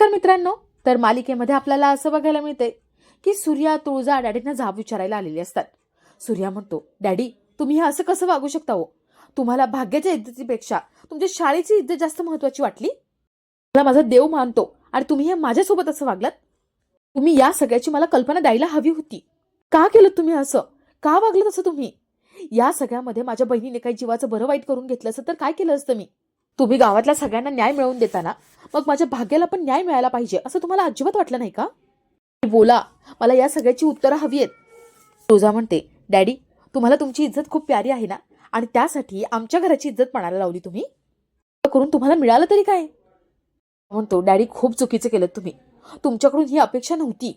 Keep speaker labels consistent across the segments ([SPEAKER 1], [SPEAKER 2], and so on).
[SPEAKER 1] नमस्कार मित्रांनो. तर मालिकेमध्ये आपल्याला असं बघायला मिळते की सूर्या तुळजा डॅडींना जाब विचारायला आलेली असतात. सूर्या म्हणतो डॅडी तुम्ही हे असं कसं वागू शकता हो? तुम्हाला भाग्याच्या इज्जतीपेक्षा तुमच्या शाळेची इज्जत जास्त महत्वाची वाटली? मला माझा देव मानतो आणि तुम्ही हे माझ्यासोबत असं वागलात? तुम्ही या सगळ्याची मला कल्पना द्यायला हवी होती. का केलं तुम्ही असं? का वागलं तसं तुम्ही? या सगळ्यामध्ये माझ्या बहिणीने काही जीवाचं बरं वाईट करून घेतलं असतं तर काय केलं असतं मी? तुम्ही गावातल्या सगळ्यांना न्याय मिळवून देताना मग माझ्या भाग्याला पण न्याय मिळायला पाहिजे असं तुम्हाला अजिबात वाटलं नाही का? बोला मला या सगळ्याची उत्तरं हवी आहेत. रोजा म्हणते डॅडी तुम्हाला तुमची इज्जत खूप प्यारी आहे ना? आणि त्यासाठी आमच्या घराची इज्जत पणाला लावली तुम्ही? करून तुम्हाला मिळालं तरी काय? म्हणतो डॅडी खूप चुकीचं केलं तुम्ही. तुमच्याकडून ही अपेक्षा नव्हती.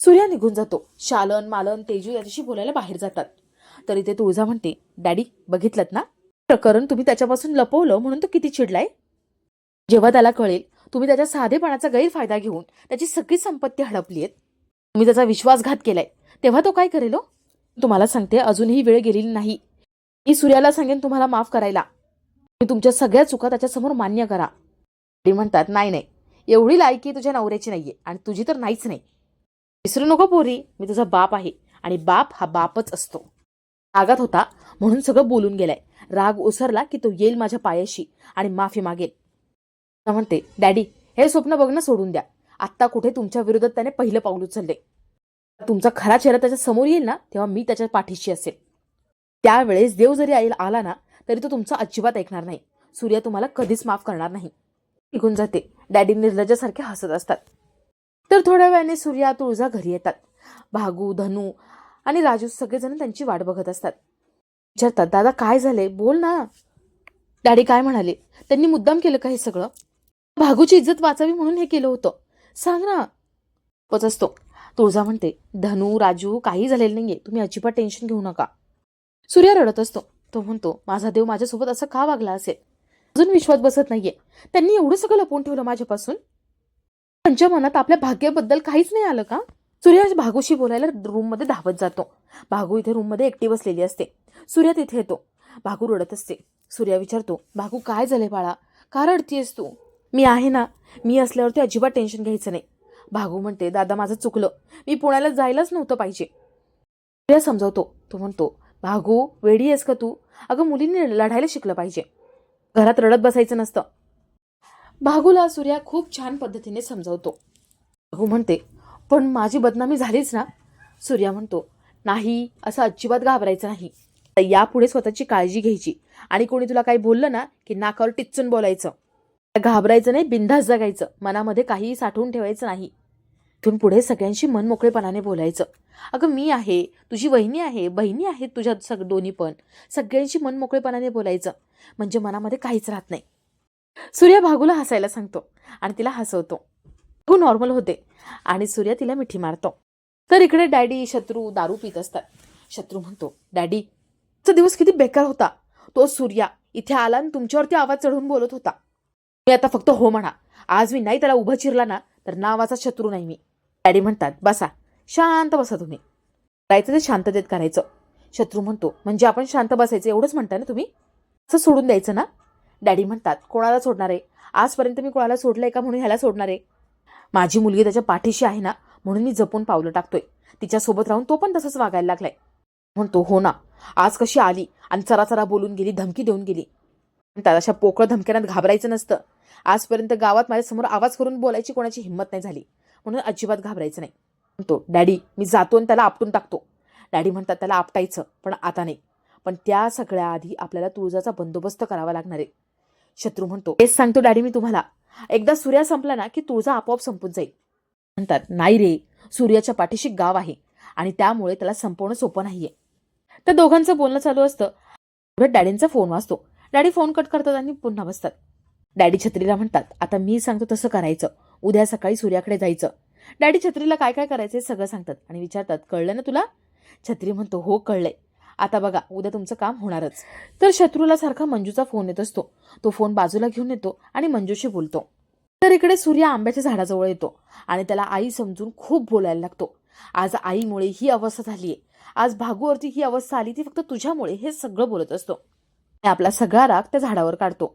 [SPEAKER 1] सूर्या निघून जातो. शालन मालन तेजू याच्याशी बोलायला बाहेर जातात. तरी ते तुळजा म्हणते डॅडी बघितलं ना? प्रकरण तुम्ही त्याच्यापासून लपवलं म्हणून तो किती चिडलाय? जेव्हा त्याला कळेल तुम्ही त्याच्या साधेपणाचा गैरफायदा घेऊन त्याची सगळी संपत्ती हडपली आहेत तुम्ही त्याचा विश्वासघात केलाय. तेव्हा तो काय करेल हो? तुम्हाला सांगते अजूनही वेळ गेलेली नाही. मी सूर्याला सांगेन तुम्हाला माफ करायला. मी तुमच्या सगळ्या चुका त्याच्यासमोर मान्य करा. ते म्हणतात नाही नाही. एवढी लायकी तुझ्या नवऱ्याची नाहीये आणि तुझी तर नाहीच नाही. विसरू नको पोरी. मी तुझा बाप आहे आणि बाप हा बापच असतो. रागात होता म्हणून सगळं बोलून गेलाय. राग ओसरला की तो येईल माझ्या पायाशी आणि माफी मागेल. म्हणते डॅडी हे स्वप्न बघणं सोडून द्या. आत्ता कुठे तुमच्या विरोधात त्याने पहिलं पाऊल उचलले तुमचा खरा चेहरा त्याच्यासमोर येईल ना तेव्हा मी त्याच्या पाठीशी असेल. त्यावेळेस देव जरी आईल आला ना तरी तो तुमचा अजिबात ऐकणार नाही. सूर्या तुम्हाला कधीच माफ करणार नाही. निघून जाते. डॅडी निर्लजासारखे हसत असतात. तर थोड्या वेळाने सूर्या तुळजा घरी येतात. भागू धनू आणि राजू सगळेजण त्यांची वाट बघत असतात. विचारतात दादा काय झाले बोल ना. डॅडी काय म्हणाले? त्यांनी मुद्दाम केलं का हे सगळं? भागूची इज्जत वाचावी म्हणून हे केलं होतं. सांग ना. पच असतो. तुळजा म्हणते धनू राजू काही झालेलं नाहीये. तुम्ही अजिबात टेन्शन घेऊ नका. सूर्या रडत असतो. तो म्हणतो माझा देव माझ्यासोबत असं का वागला असेल? अजून विश्वास बसत नाहीये. त्यांनी एवढं सगळं लपवून ठेवलं माझ्यापासून? त्यांच्या मनात आपल्या भाग्याबद्दल काहीच नाही आलं का? सूर्या भागूशी बोलायला रूममध्ये धावत जातो. भागू इथे रूममध्ये एकटी बसलेली असते. सूर्या तिथे येतो. भागू रडत असते. सूर्या विचारतो भागू काय झाले बाळा? का रडतीयस तू? मी आहे ना. मी असल्यावरती अजिबात टेन्शन घ्यायचं नाही. भागू म्हणते दादा माझं चुकलं. मी पुण्याला जायलाच नव्हतं पाहिजे. सूर्या समजावतो. तो म्हणतो भागू वेडी आहेस का तू? अगं मुलींनी लढायला शिकलं पाहिजे. घरात रडत बसायचं नसतं. भागूला सूर्या खूप छान पद्धतीने समजावतो. भागू म्हणते पण माझी बदनामी झालीच ना. सूर्या म्हणतो नाही असं अजिबात घाबरायचं नाही. तर यापुढे स्वतःची काळजी घ्यायची. आणि कोणी तुला काही बोललं ना की नाकावर टिचून बोलायचं. घाबरायचं नाही बिंधास जगायचं. मनामध्ये काहीही साठवून ठेवायचं नाही. इथून पुढे सगळ्यांशी मन मोकळेपणाने बोलायचं. अगं मी आहे तुझी वहिनी आहे बहिणी आहेत तुझ्या सग दोन्ही पण. सगळ्यांशी मन मोकळेपणाने बोलायचं. म्हणजे मनामध्ये काहीच राहत नाही. सूर्या भागूला हसायला सांगतो आणि तिला हसवतो. हो नॉर्मल होते. आणि सूर्या तिला मिठी मारतो. तर इकडे डॅडी शत्रू दारू पित असतात. शत्रू म्हणतो डॅडी तो दिवस किती बेकार होता. तो सूर्या इथे आला आणि तुमच्यावरती आवाज चढवून बोलत होता. मी आता फक्त हो म्हणा. आज मी नाही त्याला उभं चिरला ना तर नावाचा शत्रू नाही मी. डॅडी म्हणतात बसा. शांत बसा तुम्ही. करायचं ते शांततेत करायचं. शत्रू म्हणतो म्हणजे आपण शांत बसायचं एवढंच म्हणताय ना तुम्ही? असं सोडून द्यायचं ना? डॅडी म्हणतात कोणाला सोडणार आहे? आजपर्यंत मी कोणाला सोडलंय का म्हणून ह्याला सोडणार आहे? माझी मुलगी त्याच्या पाठीशी आहे ना म्हणून मी जपून पावलं टाकतोय. तिच्यासोबत राहून तो पण तसंच वागायला लागलाय. म्हणतो हो ना आज कशी आली आणि चरा चरा बोलून गेली धमकी देऊन गेली. त्याला अशा पोकळ धमक्यांना घाबरायचं नसतं. आजपर्यंत गावात माझ्यासमोर आवाज करून बोलायची कोणाची हिंमत नाही झाली. म्हणून अजिबात घाबरायचं नाही. म्हणतो डॅडी मी जातो आणि त्याला आपटून टाकतो. डॅडी म्हणतात त्याला आपटायचं पण आता नाही. पण त्या सगळ्या आधी आपल्याला तुळजाचा बंदोबस्त करावा लागणार आहे. शत्रू म्हणतो हेच सांगतो डॅडी मी तुम्हाला. एकदा सूर्या संपला ना की तुळजा आपोआप संपून जाईल. म्हणतात नाही रे सूर्याच्या पाठीशी गाव आहे आणि त्यामुळे त्याला संपवणं सोपं नाहीये. तर दोघांचं बोलणं चालू असतं. तेवढ्यात डॅडींचा फोन वाजतो. डॅडी फोन कट करतात आणि पुन्हा बसतात. डॅडी छत्रीला म्हणतात आता मी सांगतो तसं करायचं. उद्या सकाळी सूर्याकडे जायचं. डॅडी छत्रीला काय काय करायचं सगळं सांगतात आणि विचारतात कळलं ना तुला? छत्री म्हणतो हो कळलंय. आता बघा उद्या तुमचं काम होणारच. तर शत्रूला सारखा मंजूचा फोन येत असतो. तो फोन बाजूला घेऊन येतो आणि मंजूशी बोलतो. तर इकडे सूर्य आंब्याच्या झाडाजवळ येतो आणि त्याला आई समजून खूप बोलायला लागतो. आज आईमुळे ही अवस्था झालीये. आज भागूवरती ही अवस्था आली ती फक्त तुझ्यामुळे हे सगळं बोलत असतो. आपला सगळा राग त्या झाडावर काढतो.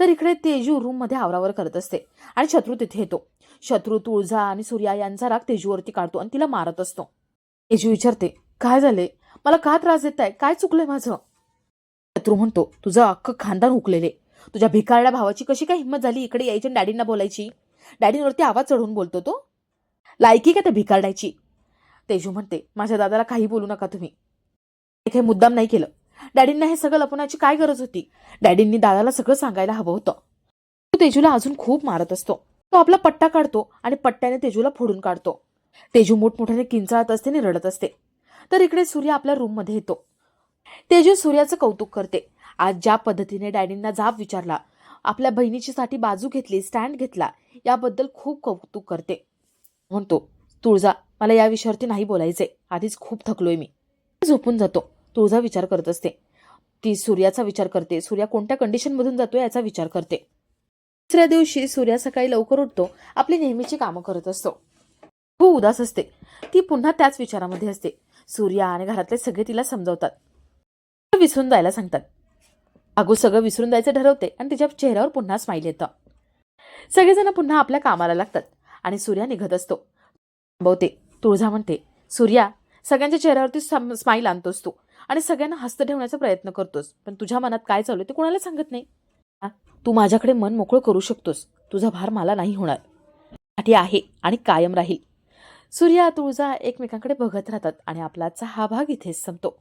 [SPEAKER 1] तर इकडे तेजू रूममध्ये आवरावर करत असते आणि शत्रू तिथे येतो. शत्रू तुळजा आणि सूर्या यांचा राग तेजूवरती काढतो आणि तिला मारत असतो. तेजू विचारते काय झाले मला का त्रास देत आहे काय चुकलंय माझं? शत्रू म्हणतो तुझं अख्खं खानदान उकलेले तुझ्या भिकारड्या भावाची कशी काय हिंमत झाली इकडे यायची आणि डॅडींना बोलायची? डॅडींवरती आवाज चढवून बोलतो तो. लायकी का त्या भिकारड्याची तेजू म्हणते माझ्या दादाला काही बोलू नका तुम्ही. हे मुद्दाम नाही केलं. डॅडींना हे सगळं लपवण्याची काय गरज होती? डॅडींनी दादाला सगळं सांगायला हवं होतं. तो तेजूला अजून खूप मारत असतो. तो आपला पट्टा काढतो आणि पट्ट्याने तेजूला फोडून काढतो. तेजू मोठमोठ्याने किंचाळत असते आणि रडत असते. तर इकडे सूर्य आपल्या रूममध्ये येतो. तेजू सूर्याचं कौतुक करते. आज ज्या पद्धतीने डॅडींना जाब विचारला आपल्या बहिणीचीसाठी बाजू घेतली स्टँड घेतला याबद्दल खूप कौतुक करते. म्हणतो तुळजा मला या विषयावरती नाही बोलायचे. आधीच खूप थकलोय मी. झोपून जातो. तुळजा विचार करत असते. ती सूर्याचा विचार करते. सूर्या कोणत्या कंडिशनमधून जातो याचा विचार करते. दुसऱ्या दिवशी सूर्या सकाळी लवकर उठतो. आपली नेहमीची कामं करत असतो. खूप उदास असते. ती पुन्हा त्याच विचारामध्ये असते. सूर्या आणि घरातले सगळे तिला समजवतात. विसरून जायला सांगतात. अगो सगळं विसरून जायचं ठरवते आणि तिच्या चेहऱ्यावर पुन्हा स्माईल येतं. सगळेजण पुन्हा आपल्या कामाला लागतात आणि सूर्या निघत असतो. थांबवते. तुळजा म्हणते सूर्या सगळ्यांच्या चेहऱ्यावरती स्माईल आणतोस तू आणि सगळ्यांना हस्त ठेवण्याचा प्रयत्न करतोस. पण तुझ्या मनात काय चालू आहे ते कोणाला सांगत नाही. तू माझ्याकडे मन मोकळं करू शकतोस. तुझा भार मला नाही होणार. साठी आहे आणि कायम राहील. सूर्या तुळजा एकमेकांकडे बघत राहतात आणि आपलाचा हा भाग इथेच संपतो.